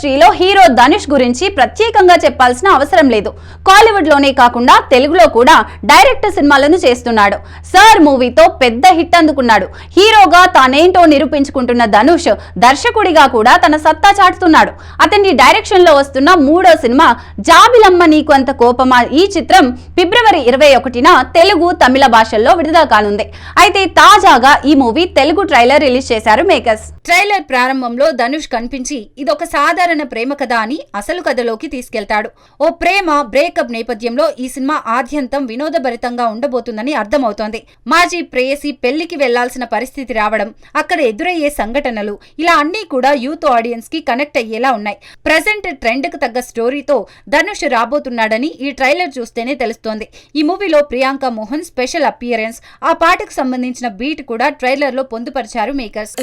ఇండస్ట్రీలో హీరో ధనుష్ గురించి ప్రత్యేకంగా చెప్పాల్సిన అవసరం లేదు. కాలీవుడ్లోనే కాకుండా తెలుగులో కూడా డైరెక్ట్ సినిమాలను చేస్తున్నాడు. సార్ మూవీతో పెద్ద హిట్ అందుకున్నాడు. హీరోగా తానేంటో నిరూపించుకుంటున్న ధనుష్ దర్శకుడిగా కూడా తన సత్తా చాటుతున్నాడు. అతని డైరెక్షన్లో వస్తున్న మూడో సినిమా జాబిలమ్మ నీకు అంత కోపమా? ఈ చిత్రం ఫిబ్రవరి ఇరవై ఒకటిన తెలుగు తమిళ భాషల్లో విడుదల కానుంది. అయితే తాజాగా ఈ మూవీ తెలుగు ట్రైలర్ రిలీజ్ చేశారు మేకర్స్. ట్రైలర్ ప్రారంభంలో ధనుష్ కనిపించి ఇదొక సాధారణ ప్రేమ కథ అని అసలు కథలోకి తీసుకెళ్తాడు ఓ ప్రేమ బ్రేకప్ నేపథ్యంలో ఈ సినిమా ఆద్యంతం వినోదభరితంగా ఉండబోతుందని అర్థమవుతోంది మాజీ ప్రేయసి పెళ్ళికి వెళ్ళాల్సిన పరిస్థితి రావడం అక్కడ ఎదురయ్యే సంఘటనలు ఇలా అన్నీ కూడా యూత్ ఆడియన్స్కి కనెక్ట్ అయ్యేలా ఉన్నాయి ప్రజెంట్ ట్రెండ్కు తగ్గ స్టోరీతో ధనుష్ రాబోతున్నాడని ఈ ట్రైలర్ చూస్తేనే తెలుస్తోంది ఈ మూవీలో ప్రియాంక మోహన్ స్పెషల్ అపియరెన్స్ ఆ పాటకు సంబంధించిన బీట్ కూడా ట్రైలర్లో పొందుపరిచారు మేకర్స్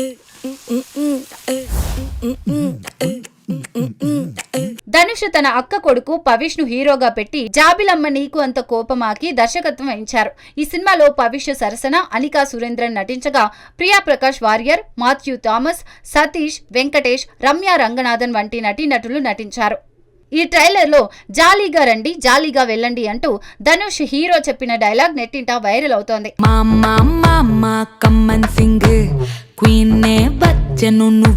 ధనుష్ తన అక్క కొడుకు పవిష్ను హీరోగా పెట్టి జాబిలమ్మ నీకు అంత కోపమాకి దర్శకత్వం వహించారు. ఈ సినిమాలో పవిష్ సరసన అనికా సురేంద్రన్ నటించగా Priya Prakash warrior Matthew Thomas Satish Venkatesh Ramya Ranganathan వంటి నటీనటులు నటించారు. ఈ ట్రైలర్లో జాలీగా రండి జాలీగా వెళ్ళండి అంటూ ధనుష్ హీరో చెప్పిన డైలాగ్ నెట్టింట వైరల్ అవుతోంది. మామా మామా కమ్మన్ సింగ్ క్వీన్ నే